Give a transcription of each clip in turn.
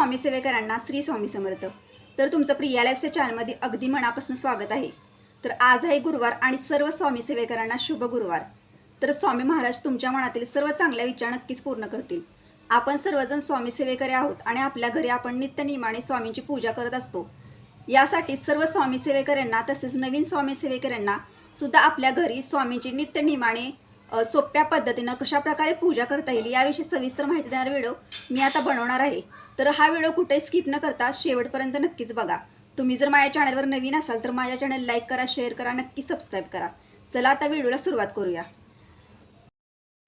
स्वामी सेवेकरांना श्री स्वामी समर्थ. तर तुमचं प्रिया लाईफच्या चॅनलमध्ये अगदी मनापासून स्वागत आहे. तर आज आहे गुरुवार आणि सर्व स्वामी सेवेकरांना शुभ गुरुवार. तर स्वामी महाराज तुमच्या मनातील सर्व चांगल्या विचार नक्कीच पूर्ण करतील. आपण सर्वजण स्वामी सेवेकरी आहोत आणि आपल्या घरी आपण नित्यनियमाने स्वामींची पूजा करत असतो. यासाठी सर्व स्वामी सेवेकऱ्यांना तसेच नवीन स्वामी सेवेकऱ्यांना सुद्धा आपल्या घरी स्वामींची नित्यनियमाने सोप्या पद्धतीनं कशाप्रकारे पूजा करता येईल याविषयी सविस्तर माहिती देणारा व्हिडिओ मी आता बनवणार आहे. तर हा व्हिडिओ कुठेही स्किप न करता शेवटपर्यंत नक्कीच बघा. तुम्ही जर माझ्या चॅनलवर नवीन असाल तर माझ्या चॅनल लाईक करा शेअर करा नक्की सबस्क्राईब करा. चला आता व्हिडिओला सुरुवात करूया.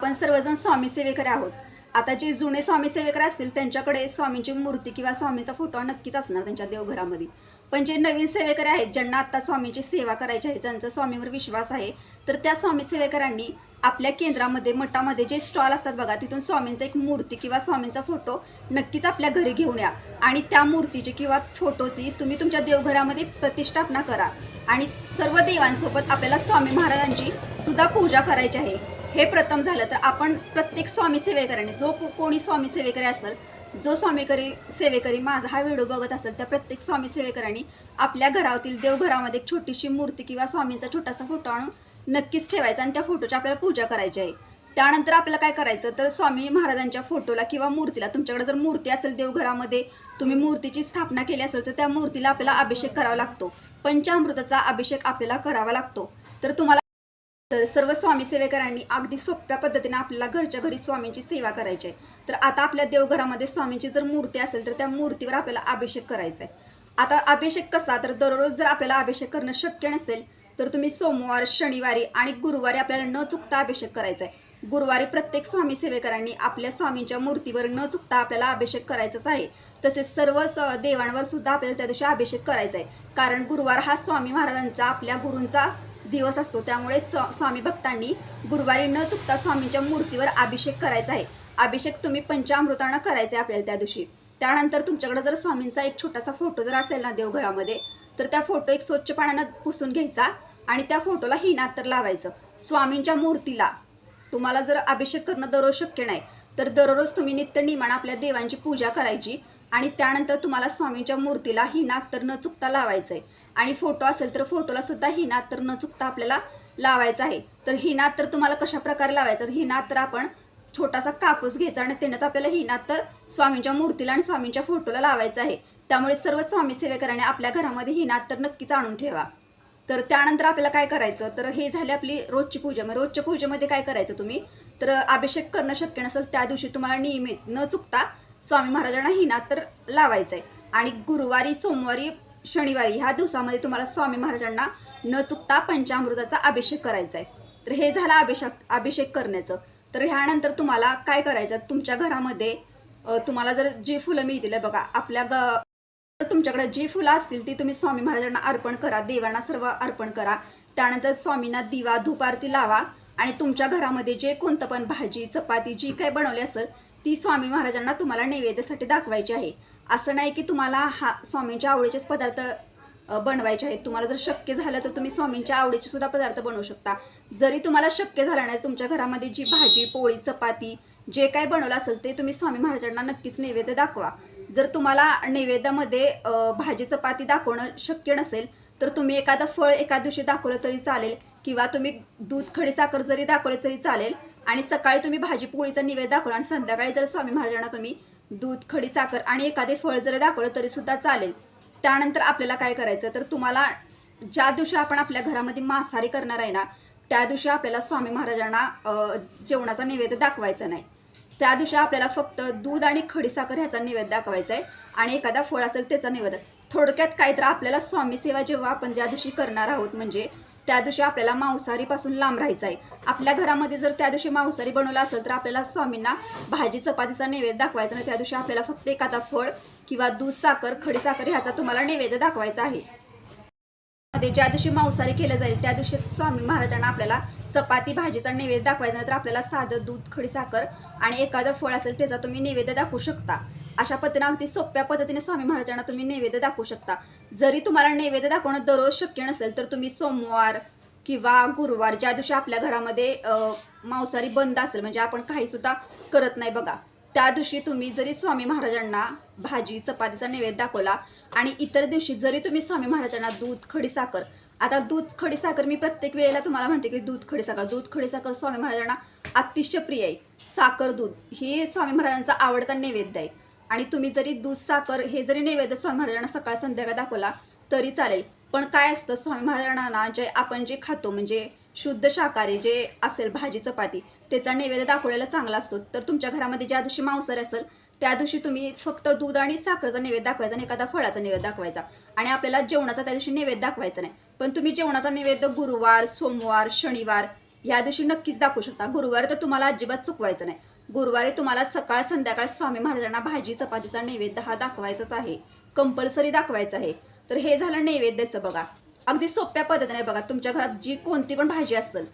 आपण सर्वजण स्वामी सेवेकरी आहोत. आता जे जुने स्वामी सेवेकर असतील त्यांच्याकडे स्वामींची मूर्ती किंवा स्वामींचा फोटो नक्कीच असणार त्यांच्या देवघरामध्ये. पण जे नवीन सेवेकरी आहेत ज्यांना आता स्वामींची सेवा करायची आहे ज्यांचा स्वामीवर विश्वास आहे तर त्या स्वामी सेवेकरांनी आपल्या केंद्रामध्ये मठामध्ये जे स्टॉल असतात बघा तिथून स्वामींचा एक मूर्ती किंवा स्वामींचा फोटो नक्कीच आपल्या घरी घेऊन या. आणि त्या मूर्तीची किंवा फोटोची तुम्ही तुमच्या देवघरामध्ये प्रतिष्ठापना करा. आणि सर्व देवांसोबत आपल्याला स्वामी महाराजांची सुद्धा पूजा करायची आहे. हे प्रथम झालं तर आपण प्रत्येक स्वामी सेवेकरांनी जो को- कोणी स्वामी सेवेकरी असेल जो स्वामीकरी सेवेकरी माझा हा व्हिडिओ बघत असेल त्या प्रत्येक स्वामी सेवेकरांनी आपल्या घरातील देवघरामध्ये एक छोटीशी मूर्ती किंवा स्वामींचा छोटासा फोटो आणून नक्कीच ठेवायचा आणि त्या फोटोची आपल्याला पूजा करायची आहे. त्यानंतर आपल्याला काय करायचं? तर स्वामी महाराजांच्या फोटोला किंवा मूर्तीला तुमच्याकडे जर मूर्ती असेल देवघरामध्ये तुम्ही मूर्तीची स्थापना केली असेल तर त्या मूर्तीला आपल्याला अभिषेक करावा लागतो. पंचामृताचा अभिषेक आपल्याला करावा लागतो. तर तुम्हाला तर सर्व स्वामी सेवेकरांनी अगदी सोप्या पद्धतीने आपल्याला घरच्या घरी स्वामींची सेवा करायची आहे. तर आता आपल्या देवघरामध्ये स्वामींची जर मूर्ती असेल तर त्या मूर्तीवर आपल्याला अभिषेक करायचा आहे. आता अभिषेक कसा? तर दररोज जर आपल्याला अभिषेक करणं शक्य नसेल तर तुम्ही सोमवार शनिवारी आणि गुरुवारी आपल्याला न चुकता अभिषेक करायचा आहे गुरुवारी प्रत्येक स्वामी सेवेकरांनी आपल्या स्वामींच्या मूर्तीवर न चुकता आपल्याला अभिषेक करायचाच आहे. तसेच सर्व स देवांवर सुद्धा आपल्याला त्या दिवशी अभिषेक करायचा आहे कारण गुरुवार हा स्वामी महाराजांचा आपल्या गुरूंचा दिवस असतो. त्यामुळे स स्वामी भक्तांनी गुरुवारी न चुकता स्वामींच्या मूर्तीवर अभिषेक करायचा आहे. अभिषेक तुम्ही पंचामृतानं करायचा आहे आपल्याला त्या दिवशी. त्यानंतर तुमच्याकडे जर स्वामींचा एक छोटासा फोटो जर असेल ना देवघरामध्ये तर त्या फोटो एक स्वच्छ पाण्यानं पुसून घ्यायचा आणि त्या फोटोला हिनात तर लावायचं. स्वामींच्या मूर्तीला. तुम्हाला जर अभिषेक करणं दररोज शक्य नाही तर दररोज तुम्ही नित्य नियमानं आपल्या देवांची पूजा करायची आणि त्यानंतर तुम्हाला स्वामींच्या मूर्तीला ही तर न चुकता लावायचं आहे आणि फोटो असेल तर फोटोला सुद्धा ही तर न चुकता आपल्याला लावायचं आहे. तर ही तर तुम्हाला कशा प्रकारे लावायचं? तर ही तर आपण छोटासा कापूस घ्यायचा आणि त्यानंच आपल्याला ही तर स्वामींच्या मूर्तीला आणि स्वामींच्या फोटोला लावायचं आहे. त्यामुळे सर्व स्वामी सेवेकरांनी आपल्या घरामध्ये ही नात तर नक्कीच आणून ठेवा. तर त्यानंतर आपल्याला काय करायचं? तर हे झाले आपली रोजची पूजा. मग रोजच्या पूजेमध्ये काय करायचं तुम्ही? तर अभिषेक करणं शक्य नसेल त्या दिवशी तुम्हाला नियमित न चुकता स्वामी महाराजांना हिना तर लावायचं आहे आणि गुरुवारी सोमवारी शनिवारी ह्या दिवसामध्ये तुम्हाला स्वामी महाराजांना न चुकता पंचामृताचा अभिषेक करायचा आहे तर हे झालं अभिषेक अभिषेक करण्याचं. तर ह्यानंतर तुम्हाला काय करायचं? तुमच्या घरामध्ये तुम्हाला जर जी फुलं मिळतील बघा आपल्या ग तर तुमच्याकडे जी फुलं असतील ती तुम्ही स्वामी महाराजांना अर्पण करा देवांना सर्व अर्पण करा. त्यानंतर स्वामींना दिवा धूप आरती लावा आणि तुमच्या घरामध्ये जे कोणतं पण भाजी चपाती जी काही बनवली असेल ती स्वामी महाराजांना तुम्हाला नैवेद्यासाठी दाखवायची आहे. असं नाही की तुम्हाला हा स्वामींच्या आवडीचेच पदार्थ बनवायचे आहेत. तुम्हाला जर शक्य झालं तर तुम्ही स्वामींच्या आवडीचे सुद्धा पदार्थ बनवू शकता. जरी तुम्हाला शक्य झालं नाही तुमच्या घरामध्ये जी भाजी पोळी चपाती जे काही बनवलं असेल ते तुम्ही स्वामी महाराजांना नक्कीच नैवेद्य दाखवा. जर तुम्हाला नैवेद्यामध्ये भाजी चपाती दाखवणं शक्य नसेल तर तुम्ही एखादं फळ एका दिवशी दाखवलं तरी चालेल किंवा तुम्ही दूध खडीसाखर जरी दाखवले तरी चालेल आणि सकाळी तुम्ही भाजी पोळीचा निवेद दाखवला आणि संध्याकाळी जर स्वामी महाराजांना तुम्ही दूध खडीसाखर आणि एखादे फळ जरी दाखवलं तरीसुद्धा चालेल. त्यानंतर आपल्याला काय करायचं तर तुम्हाला ज्या दिवशी आपण आपल्या घरामध्ये मांसाहारी करणार आहे ना त्या दिवशी आपल्याला स्वामी महाराजांना जेवणाचा नैवेद्य दाखवायचा नाही. त्या दिवशी आपल्याला फक्त दूध आणि खडीसाखर ह्याचा नैवेद्य दाखवायचा आहे आणि एखादा फळ असेल त्याचा नैवेद्य थोडक्यात काय तर आपल्याला स्वामी सेवा जेव्हा आपण ज्या दिवशी करणार आहोत म्हणजे त्या दिवशी आपल्याला मांसाहारीपासून लांब राहायचं आहे आपल्या घरामध्ये जर त्या दिवशी मांसाहारी बनवलं असेल तर आपल्याला स्वामींना भाजी चपातीचा नैवेद्य दाखवायचा नाही त्या दिवशी आपल्याला फक्त एखादा फळ किंवा दूध साखर खडीसाखर ह्याचा तुम्हाला नैवेद्य दाखवायचा आहे. मध्ये ज्या दिवशी मांसाहारी केलं जाईल त्या दिवशी स्वामी महाराजांना आपल्याला चपाती भाजीचा नैवेद्य दाखवायचा. नाही तर आपल्याला साधं दूध खडी साखर आणि एखादं फळ असेल त्याचा तुम्ही नैवेद्य दाखवू शकता. अशा पद्धतीने अगदी सोप्या पद्धतीने स्वामी महाराजांना तुम्ही नैवेद्य दाखवू शकता. जरी तुम्हाला नैवेद्य दाखवणं दररोज शक्य नसेल तर तुम्ही सोमवार किंवा गुरुवार ज्या दिवशी आपल्या घरामध्ये मांसाहारी बंद असेल म्हणजे आपण काहीसुद्धा करत नाही बघा त्या दिवशी तुम्ही जरी स्वामी महाराजांना भाजी चपातीचा नैवेद्य दाखवला आणि इतर दिवशी जरी तुम्ही स्वामी महाराजांना दूध खडीसाखर आता दूध खडीसाखर मी प्रत्येक वेळेला तुम्हाला म्हणते की दूध खडीसाखर दूध खडीसाखर स्वामी महाराजांना अतिशय प्रिय आहे. साखर दूध हे स्वामी महाराजांचा आवडता नैवेद्य आहे. आणि तुम्ही जरी दूध साखर हे जरी नैवेद्य स्वामी महाराजांना सकाळ संध्याकाळ दाखवला तरी चालेल. पण काय असतं स्वामी महाराजांना जे आपण जे खातो म्हणजे शुद्ध शाकाहारी जे असेल भाजी चपाती त्याचा नैवेद्य दाखवलेला चांगला असतो. तर तुमच्या घरामध्ये ज्या दिवशी मांसाहारी असेल त्या दिवशी तुम्ही फक्त दूध आणि साखरेचा नैवेद्य दाखवायचा आणि एखादा फळाचा नैवेद्य दाखवायचा. आणि आपल्याला जेवणाचा त्या दिवशी नैवेद्य दाखवायचा नाही. पण तुम्ही जेवणाचा नैवेद्य गुरुवार सोमवार शनिवार या दिवशी नक्कीच दाखवू शकता. गुरुवारी तर तुम्हाला अजिबात चुकवायचं नाही. गुरुवारी तुम्हाला सकाळ संध्याकाळ स्वामी महाराजांना भाजी चपातीचा नैवेद्य हा दाखवायचाच आहे. कंपल्सरी दाखवायचा आहे. तर हे झालं नैवेद्याचं बघा. अगदी सोप्या पद्धतीने बघा तुमच्या घरात जी कोणती पण भाजी असेल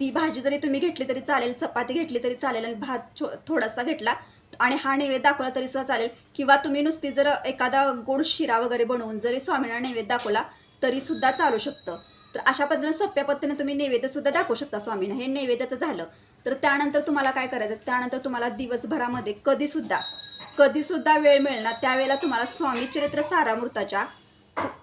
ती भाजी जरी तुम्ही घेतली तरी चालेल चपाती घेतली तरी चालेल आणि भात थोडासा घेतला आणि हा नैवेद्य दाखवला तरी सुद्धा चालेल. किंवा तुम्ही नुसती जर एखादा गोड शिरा वगैरे बनवून जरी स्वामींना नैवेद्य दाखवला तरी सुद्धा चालू शकतं. तर अशा पद्धतीने सोप्या पद्धतीने तुम्ही नैवेद्य सुद्धा दाखवू शकता स्वामींना. हे नैवेद्याचं झालं. तर त्यानंतर तुम्हाला काय करायचं? त्यानंतर तुम्हाला दिवसभरामध्ये कधीसुद्धा कधीसुद्धा वेळ मिळणार त्यावेळेला तुम्हाला स्वामी चरित्र सारामृताच्या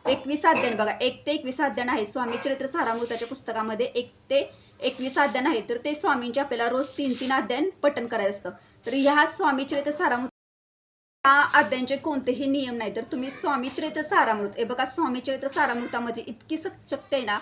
एकवीस अध्ययन बघा एक ते एकवीस अध्ययन आहे. स्वामी चरित्र सारामृताच्या पुस्तकामध्ये एक ते एकवीस अध्ययन आहे. तर ते स्वामींचे आपल्याला रोज तीन तीन अध्ययन पठण करायचं असतं. तर ह्या स्वामी चरित्र सारामृत या आद्यांचे कोणतेही नियम नाही. तर तुम्ही स्वामी चरित्र सारामृत. हे बघा स्वामी चरित्र सारामृतामध्ये इतकी शक्ती आहे ना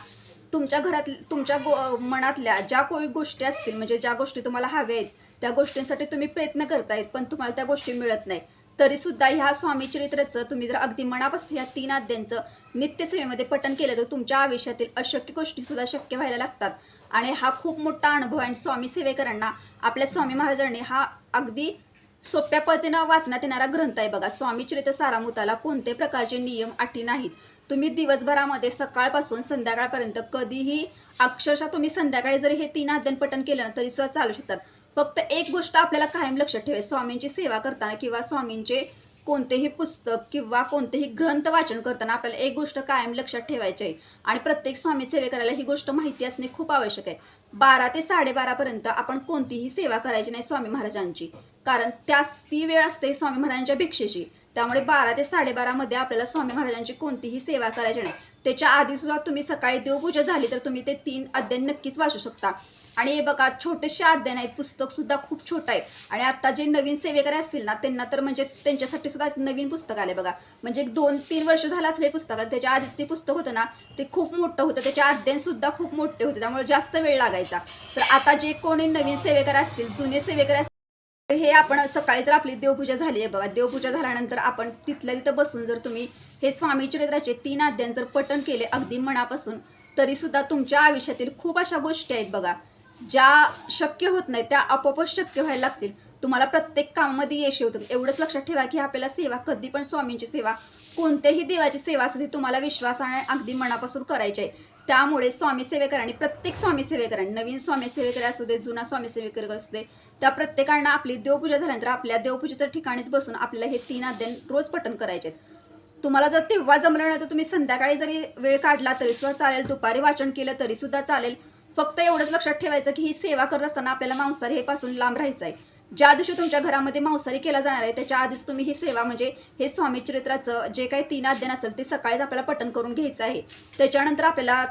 तुमच्या घरात तुमच्या गो मनातल्या ज्या कोणी गोष्टी असतील म्हणजे ज्या गोष्टी तुम्हाला हव्या आहेत त्या गोष्टींसाठी तुम्ही प्रयत्न करतायत पण तुम्हाला त्या गोष्टी मिळत नाही. तरीसुद्धा ह्या स्वामी चरित्राचं तुम्ही जर अगदी मनापासून ह्या तीन आद्यांचं नित्यसेवेमध्ये पठन केलं तर तुमच्या आयुष्यातील अशक्य गोष्टीसुद्धा शक्य व्हायला लागतात. आणि हा खूप मोठा अनुभव आहे. आणि स्वामी सेवेकरांना आपल्या स्वामी महाराजांनी हा अगदी सोप्या पद्धतीनं वाचण्यात येणारा ग्रंथ आहे बघा. स्वामी चरित्र सारामृताला कोणते प्रकारचे नियम अटी नाहीत. तुम्ही दिवसभरामध्ये सकाळपासून संध्याकाळपर्यंत कधीही अक्षरशः तुम्ही संध्याकाळी जरी हे तीन अध्ययन पठण केलं ना तरी सुद्धा चालू शकतात. फक्त एक गोष्ट आपल्याला कायम लक्षात ठेवायची स्वामींची सेवा करताना किंवा स्वामींचे कोणतेही पुस्तक किंवा कोणतेही ग्रंथ वाचन करताना आपल्याला एक गोष्ट कायम लक्षात ठेवायची आहे. आणि प्रत्येक स्वामी सेवेकराला ही गोष्ट माहिती असणे खूप आवश्यक आहे. बारा ते साडेबारापर्यंत आपण कोणतीही सेवा करायची नाही स्वामी महाराजांची. कारण त्या ती वेळ असते स्वामी महाराजांच्या भिक्षेची. त्यामुळे बारा ते साडेबारामध्ये आपल्याला स्वामी महाराजांची कोणतीही सेवा करायची नाही. त्याच्या आधी सुद्धा तुम्ही सकाळी देवपूजा झाली तर तुम्ही ते तीन अध्ययन नक्कीच वाचू शकता. आणि हे बघा छोटेसे अध्ययन आहेत पुस्तक सुद्धा खूप छोटं आहे. आणि आता जे नवीन सेवेकरी असतील ना त्यांना तर म्हणजे त्यांच्यासाठी सुद्धा नवीन पुस्तक आले बघा. म्हणजे दोन तीन वर्ष झालं असले पुस्तक त्याच्या आधीच ते पुस्तक होतं ना ते खूप मोठं होतं. त्याचे अध्ययन सुद्धा खूप मोठे होते त्यामुळे जास्त वेळ लागायचा. तर आता जे कोणी नवीन सेवेकर असतील जुने सेवेकर असतील तर हे आपण सकाळी जर आपली देवपूजा झाली आहे बघा देवपूजा झाल्यानंतर आपण तिथल्या तिथं बसून जर तुम्ही हे स्वामी चरित्राचे तीन अध्याय जर पठण केले अगदी मनापासून तरी सुद्धा तुमच्या आयुष्यातील खूप अशा गोष्टी आहेत बघा ज्या शक्य होत नाही त्या आपोआपच शक्य व्हायला लागतील. तुम्हाला प्रत्येक कामामध्ये यश होतं एवढंच लक्षात ठेवा की आपल्याला सेवा कधी पण स्वामींची सेवा कोणत्याही देवाची सेवा असू दे तुम्हाला विश्वासाने अगदी मनापासून करायची आहे. त्यामुळे स्वामी सेवेकरांनी प्रत्येक स्वामी सेवेकरांनी नवीन स्वामी सेवेकर असू दे जुना स्वामी सेवेकर असू दे त्या प्रत्येकांना आपली देवपूजा झाल्यानंतर आपल्या देवपूजेच्या ठिकाणीच बसून आपल्याला हे तीन अध्ययन रोज पठण करायचे आहेत तुम्हाला जर तेव्हा जमलं नाही तर तुम्ही संध्याकाळी जरी वेळ काढला तरी सुद्धा चालेल दुपारी वाचन केलं तरी सुद्धा चालेल. फक्त एवढंच लक्षात ठेवायचं की ही सेवा करत असताना आपल्याला मांसाहारी हे पासून लांब राहायचं आहे ज्या दिवशी तुमच्या घरामध्ये मांसाहारी केला जाणार आहे त्याच्या आधीच तुम्ही ही सेवा म्हणजे हे स्वामी चरित्राचं जे काही तीन अध्ययन असेल ते सकाळीच आपल्याला पठण करून घ्यायचं आहे. त्याच्यानंतर आपल्याला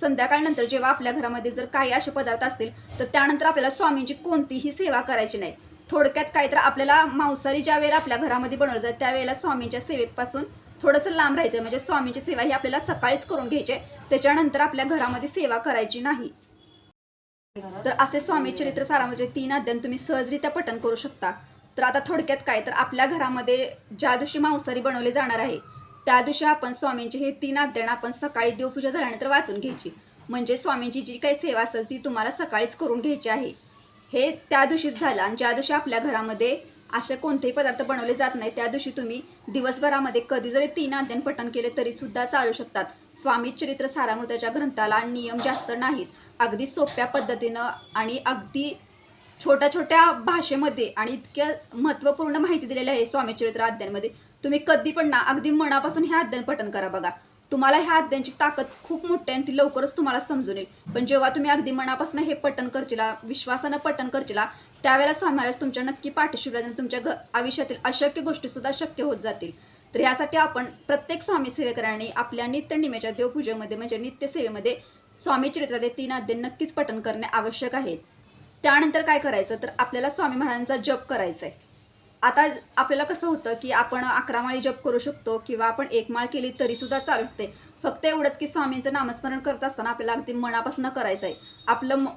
संध्याकाळनंतर जेव्हा आपल्या घरामध्ये जर काही असे पदार्थ असतील तर त्यानंतर आपल्याला स्वामींची कोणतीही सेवा करायची नाही. थोडक्यात काय तर आपल्याला मांसाहारी ज्या वेळेला आपल्या घरामध्ये बनवलं जातं त्यावेळेला स्वामींच्या सेवेपासून थोडंसं लांब राहायचं. म्हणजे स्वामींची सेवा ही आपल्याला सकाळीच करून घ्यायची आहे. त्याच्यानंतर आपल्या घरामध्ये सेवा करायची नाही. तर असे स्वामी चरित्र सारामध्ये म्हणजे तीन अध्ययन तुम्ही सहजरित्या पठण करू शकता. तर आता थोडक्यात काय तर आपल्या घरामध्ये ज्या दिवशी मांसाहारी बनवले जाणार आहे त्या दिवशी आपण स्वामींचे हे तीन अध्ययन आपण सकाळी देवपूजा झाल्यानंतर वाचून घ्यायची. म्हणजे स्वामींची जी काही सेवा असेल ती तुम्हाला सकाळीच करून घ्यायची आहे. हे त्या दिवशीच झालं आणि ज्या दिवशी आपल्या घरामध्ये असे कोणतेही पदार्थ बनवले जात नाही त्या दिवशी तुम्ही दिवसभरामध्ये कधी जरी तीन अध्ययन पठण केले तरी सुद्धा चालू शकतात. स्वामी चरित्र सारामृताच्या ग्रंथाला नियम जास्त नाहीत. अगदी सोप्या पद्धतीनं आणि अगदी छोट्या छोट्या भाषेमध्ये आणि इतक्या महत्त्वपूर्ण माहिती दिलेली आहे स्वामी चरित्र अध्यायांमध्ये तुम्ही कधी पण ना अगदी मनापासून हे अध्ययन पठण करा बघा. तुम्हाला ह्या अध्यायांची ताकद खूप मोठी आहे आणि ती लवकरच तुम्हाला समजून येईल. पण जेव्हा तुम्ही अगदी मनापासून हे पठण करचिला विश्वासानं पठण करचिला त्यावेळेला स्वामी महाराज तुमच्या नक्की पाठीशी आणि तुमच्या घ आयुष्यातील अशक्य गोष्टीसुद्धा शक्य होत जातील. तर यासाठी आपण प्रत्येक स्वामी सेवेकरांनी आपल्या नित्य निमेच्या देवपूजेमध्ये म्हणजे नित्यसेवेमध्ये स्वामी चरित्राचे तीन अध्ययन नक्कीच पठण करणे आवश्यक आहे त्यानंतर काय करायचं? तर आपल्याला स्वामी महाराजांचा जप करायचा आहे आता आपल्याला कसं होतं की आपण अकरा माळी जप करू शकतो किंवा आपण एक माळ केली तरीसुद्धा चालते चालू शकते. फक्त एवढंच की स्वामींचं नामस्मरण करत असताना आपल्याला अगदी मनापासून करायचं आहे आपलं म-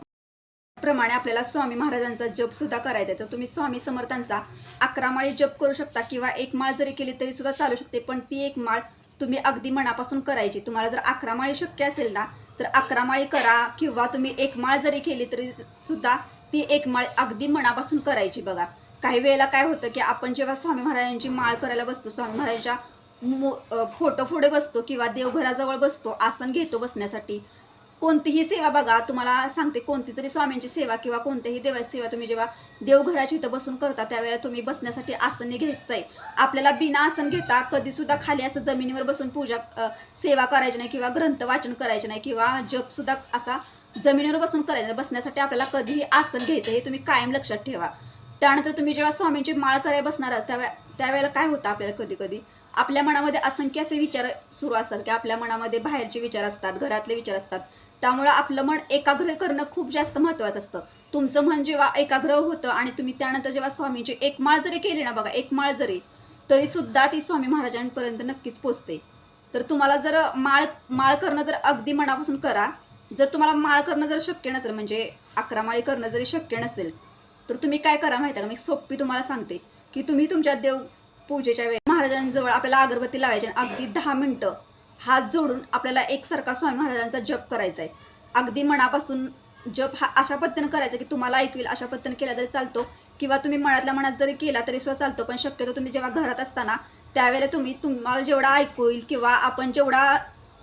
प्रमाणे आपल्याला स्वामी महाराजांचा जप सुद्धा करायचा आहे तर तुम्ही स्वामी समर्थांचा अकरा माळी जप करू शकता किंवा एक माळ जरी केली तरी सुद्धा चालू शकते पण ती एक माळ तुम्ही अगदी मनापासून करायची. तुम्हाला जर अकरा माळी शक्य असेल ना तर अकरा माळी करा किंवा तुम्ही एक माळ जरी केली तरी सुद्धा ती एक माळ अगदी मनापासून करायची बघा. काही वेळेला काय होतं की आपण जेव्हा स्वामी महाराजांची माळ करायला बसतो स्वामी महाराजांच्या मो फोटो पुढे बसतो किंवा देवघराजवळ बसतो आसन घेतो बसण्यासाठी कोणतीही सेवा बघा तुम्हाला सांगते कोणती जरी स्वामींची सेवा किंवा कोणत्याही देवाची सेवा तुम्ही जेव्हा देवघराची इथं बसून करता त्यावेळेला तुम्ही बसण्यासाठी आसन घ्यायचं आहे. आपल्याला बिना आसन घेता कधीसुद्धा खाली असं जमिनीवर बसून पूजा सेवा करायची नाही किंवा ग्रंथ वाचन करायचे नाही किंवा जपसुद्धा असा जमिनीवर बसून करायचं बसण्यासाठी आपल्याला कधीही आसन घ्यायचं हे तुम्ही कायम लक्षात ठेवा. त्यानंतर तुम्ही जेव्हा स्वामींची माळ करायला बसणार आहात त्यावे त्यावेळेला काय होतं आपल्याला कधी कधी? आपल्या मनामध्ये असंख्य असे विचार सुरू असतात की आपल्या मनामध्ये बाहेरचे विचार असतात घरातले विचार असतात. त्यामुळं आपलं मन एकाग्र करणं खूप जास्त महत्त्वाचं असतं. तुमचं मन जेव्हा एकाग्र होतं आणि तुम्ही त्यानंतर जेव्हा स्वामींची एक माळ जरी केली ना बघा एक माळ जरी तरी सुद्धा ती स्वामी महाराजांपर्यंत नक्कीच पोचते. तर तुम्हाला जर माळ माळ करणं जर अगदी मनापासून करा. जर तुम्हाला माळ करणं जर शक्य नसेल म्हणजे अकरा माळी करणं जरी शक्य नसेल तर तुम्ही काय करा माहिती आहे का? मी सोपी तुम्हाला सांगते की तुम्ही तुमच्या देव पूजेच्या वेळी महाराजांजवळ आपल्याला अगरबत्ती लावायची आणि अगदी दहा मिनटं हात जोडून आपल्याला एकसारखा स्वामी महाराजांचा जप करायचा आहे अगदी मनापासून जप हा अशा पद्धतीनं करायचा की तुम्हाला ऐकू येईल. अशा पद्धतीनं केला तरी चालतो. किंवा तुम्ही मनातल्या मनात जरी केला तरी सुद्धा चालतो. पण शक्यतो तुम्ही जेव्हा घरात असताना त्यावेळेला तुम्ही तुम्हाला जेवढा ऐकू येईल किंवा आपण जेवढा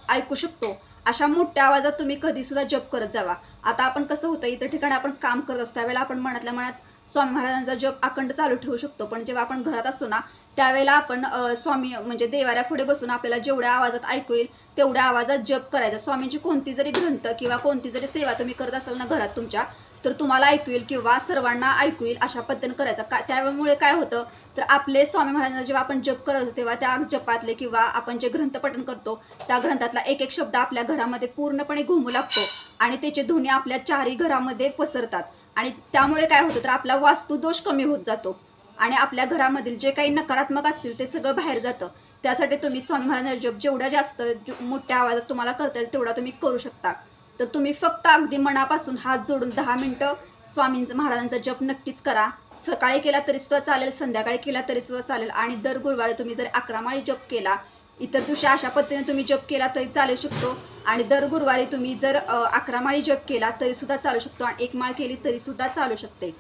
ऐकू शकतो अशा मोठ्या आवाजात तुम्ही कधीसुद्धा जप करत जावा. आता आपण कसं होतं इतर ठिकाणी आपण काम करत असतो त्यावेळेला आपण मनातल्या मनात स्वामी महाराजांचा जप अखंड चालू ठेवू शकतो. पण जेव्हा आपण घरात असतो ना त्यावेळेला आपण स्वामी म्हणजे देवाऱ्या पुढे बसून आपल्याला जेवढ्या आवाजात ऐकू येईल तेवढ्या आवाजात जप करायचा. स्वामींची कोणती जरी ग्रंथ किंवा कोणती जरी सेवा तुम्ही करत असाल ना घरात तुमच्या तर तुम्हाला ऐकू येईल किंवा सर्वांना ऐकू येईल अशा पद्धतीने करायचं. का त्यामुळे काय होतं तर आपले स्वामी महाराजांना जेव्हा आपण जप करत होतो तेव्हा त्या जपातले किंवा आपण जे ग्रंथ पठण करतो त्या ग्रंथातला एक एक शब्द आपल्या घरामध्ये पूर्णपणे घुमू लागतो आणि त्याचे ध्वनी आपल्या चारही घरामध्ये पसरतात. आणि त्यामुळे काय होतं तर आपला वास्तुदोष कमी होत जातो आणि आपल्या घरामधील जे काही नकारात्मक असतील ते सगळं बाहेर जातं. त्यासाठी तुम्ही स्वामी महाराजांचा जप जेवढा जास्त मोठ्या आवाजात तुम्हाला करता येईल तेवढा तुम्ही करू शकता. तर तुम्ही फक्त अगदी मनापासून हात जोडून दहा मिनटं स्वामींचं महाराजांचा जप नक्कीच करा. सकाळी केला तरी सुद्धा चालेल संध्याकाळी केला तरी सुद्धा चालेल आणि दर गुरुवारी तुम्ही जर अकरा माळी जप केला इतर दिवशी अशा पद्धतीने तुम्ही जप केला तरी चालू शकतो आणि दर गुरुवारी तुम्ही जर अकरामाळी अकरा माळी जप केला तरी सुद्धा चालू शकतो आणि एक माळ केली तरी सुद्धा चालू शकते.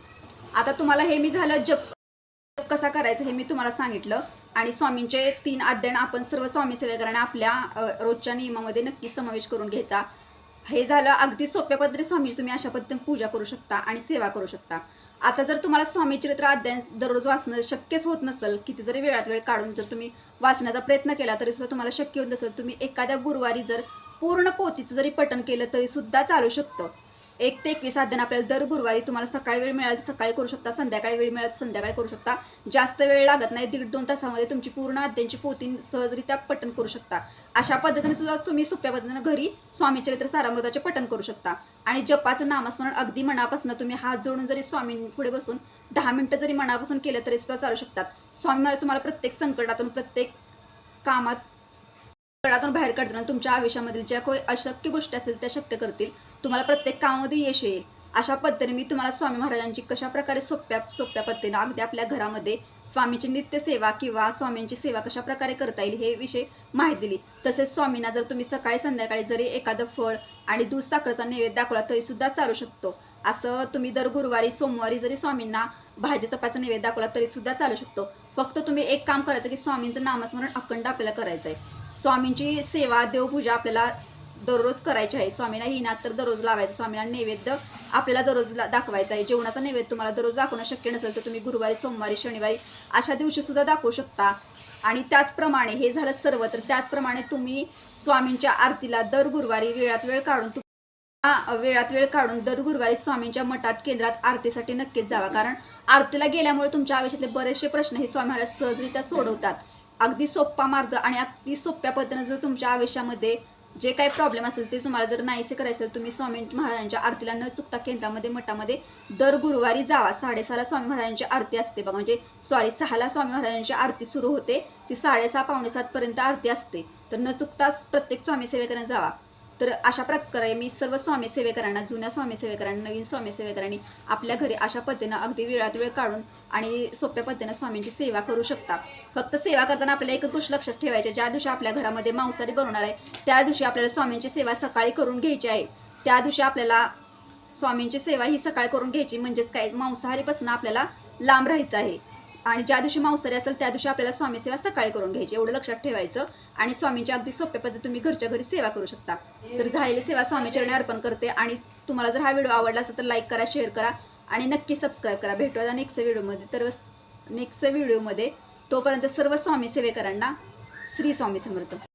आता तुम्हाला हे मी झालं जप जप कसा करायचा हे मी तुम्हाला सांगितलं आणि स्वामींचे तीन अध्ययन आपण सर्व स्वामी सेवेकरांना आपल्या रोजच्या नियमामध्ये नक्की समावेश करून घ्यायचा. हे झालं अगदी सोप्या पद्धतीने स्वामीची तुम्ही अशा पद्धतीने पूजा करू शकता आणि सेवा करू शकता. आता जर तुम्हाला स्वामी चरित्र अध्ययन दररोज वाचणं शक्यच होत नसेल किती जरी वेळात वेळ काढून जर तुम्ही वाचण्याचा प्रयत्न केला तरी सुद्धा तुम्हाला शक्य होत नसेल. तुम्ही एखाद्या गुरुवारी जर पूर्ण पोथीचं जरी पठण केलं तरी सुद्धा चालू शकतं. एक ते एकवीस अध्ययन आपल्याला दर गुरुवारी तुम्हाला सकाळी वेळ मिळाल सकाळी करू शकता संध्याकाळी वेळ मिळाल संध्याकाळी करू शकता. जास्त वेळ लागत नाही दीड दोन तासामध्ये तुमची पूर्ण अध्ययनची पोती सहजरित्या पठण करू शकता. अशा पद्धतीने सुद्धा तुम्ही सोप्या पद्धतीनं घरी स्वामी चरित्र सारामृताचे पठण करू शकता. आणि जपाचं नामस्मरण अगदी मनापासून तुम्ही हात जोडून जरी स्वामी पुढे बसून दहा मिनटं जरी मनापासून केलं तरी सुद्धा चालू शकतात. स्वामी मला तुम्हाला प्रत्येक संकटातून प्रत्येक कामात गडातून बाहेर काढताना तुमच्या आयुष्यामधील ज्या काही अशक्य गोष्टी असतील त्या शक्य करतील. तुम्हाला प्रत्येक कामामध्ये यश येईल. अशा पद्धतीने मी तुम्हाला स्वामी महाराजांची कशा प्रकारे सोप्या सोप्या पद्धतीने अगदी आपल्या घरामध्ये स्वामींची नित्यसेवा किंवा स्वामींची सेवा कशा प्रकारे करता येईल हे विषय माहिती दिली. तसेच स्वामींना जर तुम्ही सकाळी संध्याकाळी जरी एखादं फळ आणि दूध साखरेचा नैवेद्य दाखवला तरीसुद्धा चालू शकतो. असं तुम्ही दर गुरुवारी सोमवारी जरी स्वामींना भाजी चपाचा नैवेद्य दाखवला तरीसुद्धा चालू शकतो. फक्त तुम्ही एक काम करायचं की स्वामींचं नामस्मरण अखंड आपल्याला करायचं आहे स्वामींची सेवा देवपूजा आपल्याला दररोज करायची आहे. स्वामींना ही हिनात तर दररोज लावायचं. स्वामींना नैवेद्य आपल्याला दररोज दाखवायचा आहे. जेवणाचा नैवेद्य तुम्हाला दररोज दाखवणं शक्य नसेल तर तुम्ही गुरुवारी सोमवारी शनिवारी अशा दिवशीसुद्धा दाखवू शकता. आणि त्याचप्रमाणे हे झालं सर्व तर त्याचप्रमाणे तुम्ही स्वामींच्या आरतीला दर गुरुवारी वेळात वेळ काढून वेळात वेळ काढून दर गुरुवारी स्वामींच्या मठात केंद्रात आरतीसाठी नक्कीच जावा. कारण आरतीला गेल्यामुळे तुमच्या आयुष्यातले बरेचसे प्रश्न हे स्वामी महाराज सहजरित्या सोडवतात. अगदी सोप्पा मार्ग आणि अगदी सोप्या पद्धतीनं जर तुमच्या आयुष्यामध्ये जे काही प्रॉब्लेम असेल ते तुम्हाला जर नाहीसे करायचं असेल तुम्ही स्वामी महाराजांच्या आरतीला न चुकता केंद्रामध्ये मठामध्ये दर गुरुवारी जावा. साडेसहाला स्वामी महाराजांची आरती असते बघा. म्हणजे सॉरी सहाला स्वामी महाराजांची आरती सुरू होते. ती साडेसहा पावणे सातपर्यंत आरती असते. तर न चुकताच प्रत्येक स्वामी सेवेकरांना जावा. तर अशा प्रकारे मी सर्व स्वामी सेवेकरांना जुन्या स्वामी सेवेकरांना नवीन स्वामी सेवेकरांनी आपल्या घरी अशा पद्धतीनं अगदी वेळात वेळ काढून आणि सोप्या पद्धतीनं स्वामींची सेवा करू शकता. फक्त सेवा करताना आपल्याला एकच गोष्ट लक्षात ठेवायची ज्या दिवशी आपल्या घरामध्ये मांसाहारी बनवणार आहे त्या दिवशी आपल्याला स्वामींची सेवा सकाळी करून घ्यायची आहे. त्या दिवशी आपल्याला स्वामींची सेवा ही सकाळी करून घ्यायची म्हणजेच काय? मांसाहारीपासून आपल्याला लांब राहायचं आहे. आणि ज्या दिवशी मांसाहारी असेल त्या दिवशी आपल्याला स्वामी सेवा सकाळी करून घ्यायची. एवढं लक्षात ठेवायचं आणि स्वामींची अगदी सोप्या पद्धती तुम्ही घरच्या घरी सेवा करू शकता. तर झालेली सेवा स्वामीचरणी अर्पण करते आणि तुम्हाला जर हा व्हिडिओ आवडला असेल तर लाईक करा शेअर करा आणि नक्की सबस्क्राईब करा. भेटूया नेक्स्ट व्हिडिओमध्ये. तर नेक्स्ट व्हिडिओमध्ये तोपर्यंत सर्व स्वामी सेवेकरांना श्री स्वामी समर्थ.